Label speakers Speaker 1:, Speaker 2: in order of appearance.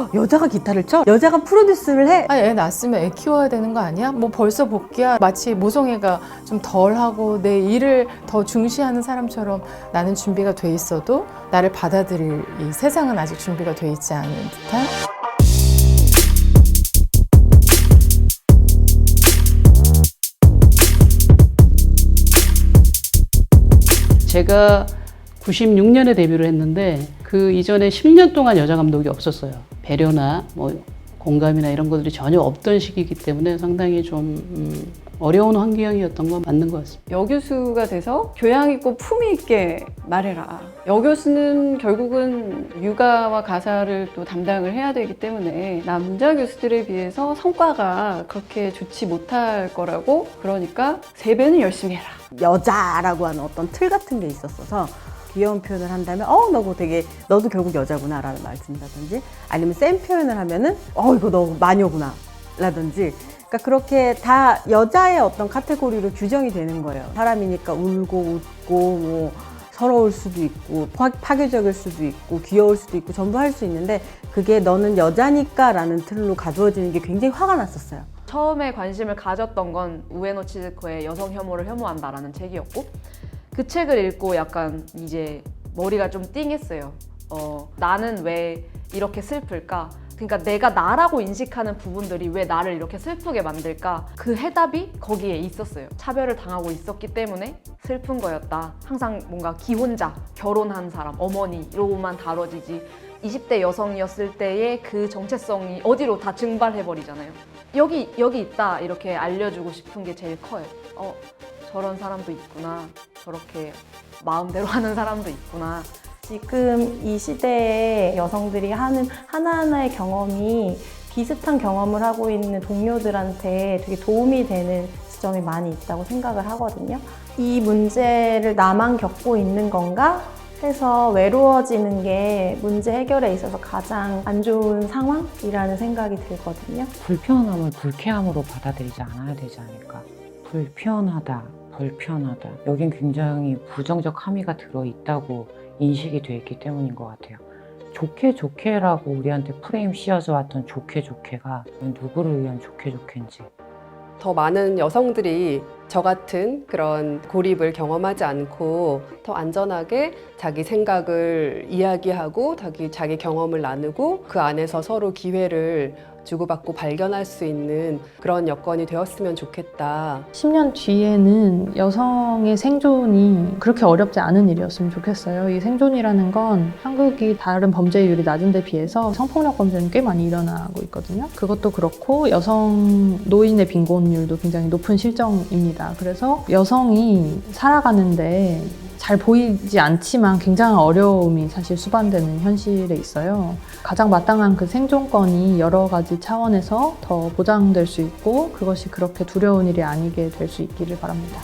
Speaker 1: 헉, 여자가 기타를 쳐? 여자가 프로듀스를 해?
Speaker 2: 아니 애 낳았으면 애 키워야 되는 거 아니야? 뭐 벌써 복귀야? 마치 모성애가 좀 덜하고 내 일을 더 중시하는 사람처럼 나는 준비가 돼 있어도 나를 받아들일 이 세상은 아직 준비가 돼 있지 않은 듯한
Speaker 3: 제가 96년에 데뷔를 했는데 그 이전에 10년 동안 여자 감독이 없었어요. 배려나 뭐 공감이나 이런 것들이 전혀 없던 시기이기 때문에 상당히 좀 음, 어려운 환경이었던 건 맞는 것 같습니다.
Speaker 4: 여교수가 돼서 교양 있고 품위 있게 말해라. 여교수는 결국은 육아와 가사를 또 담당을 해야 되기 때문에 남자 교수들에 비해서 성과가 그렇게 좋지 못할 거라고 그러니까 세 배는 열심히 해라.
Speaker 1: 여자라고 하는 어떤 틀 같은 게 있었어서 귀여운 표현을 한다면 어 너고 되게 너도 결국 여자구나라는 말씀이라든지 아니면 센 표현을 하면은 어 이거 너 마녀구나 라든지. 그러니까 그렇게 다 여자의 어떤 카테고리로 규정이 되는 거예요. 사람이니까 울고 웃고 뭐 서러울 수도 있고 파, 파괴적일 수도 있고 귀여울 수도 있고 전부 할 수 있는데 그게 너는 여자니까 라는 틀로 가두어지는 게 굉장히 화가 났었어요.
Speaker 5: 처음에 관심을 가졌던 건 우에노 치즈코의 여성 혐오를 혐오한다라는 책이었고 그 책을 읽고 약간 이제 머리가 좀 띵했어요. 어, 나는 왜 이렇게 슬플까? 그러니까 내가 나라고 인식하는 부분들이 왜 나를 이렇게 슬프게 만들까? 그 해답이 거기에 있었어요. 차별을 당하고 있었기 때문에 슬픈 거였다. 항상 뭔가 기혼자, 결혼한 사람, 어머니로만 다뤄지지 20대 여성이었을 때의 그 정체성이 어디로 다 증발해버리잖아요. 여기, 여기 있다. 이렇게 알려주고 싶은 게 제일 커요. 어, 저런 사람도 있구나. 저렇게 마음대로 하는 사람도 있구나.
Speaker 6: 지금 이 시대에 여성들이 하는 하나하나의 경험이 비슷한 경험을 하고 있는 동료들한테 되게 도움이 되는 지점이 많이 있다고 생각을 하거든요. 이 문제를 나만 겪고 있는 건가? 해서 외로워지는 게 문제 해결에 있어서 가장 안 좋은 상황이라는 생각이 들거든요.
Speaker 7: 불편함을 불쾌함으로 받아들이지 않아야 되지 않을까. 불편하다, 불편하다. 여긴 굉장히 부정적 함의가 들어있다고 인식이 돼 있기 때문인 것 같아요. 좋게 좋게라고 우리한테 프레임 씌워져 왔던 좋게 좋게가 누구를 위한 좋게 좋게인지
Speaker 8: 더 많은 여성들이 저 같은 그런 고립을 경험하지 않고 더 안전하게 자기 생각을 이야기하고 자기, 자기 경험을 나누고 그 안에서 서로 기회를 주고받고 발견할 수 있는 그런 여건이 되었으면 좋겠다.
Speaker 2: 10년 뒤에는 여성의 생존이 그렇게 어렵지 않은 일이었으면 좋겠어요. 이 생존이라는 건 한국이 다른 범죄율이 낮은 데 비해서 성폭력 범죄는 꽤 많이 일어나고 있거든요. 그것도 그렇고 여성 노인의 빈곤율도 굉장히 높은 실정입 니다. 그래서 여성이 살아가는데 잘 보이지 않지만 굉장한 어려움이 사실 수반되는 현실에 있어요. 가장 마땅한 그 생존권이 여러 가지 차원에서 더 보장될 수 있고 그것이 그렇게 두려운 일이 아니게 될 수 있기를 바랍니다.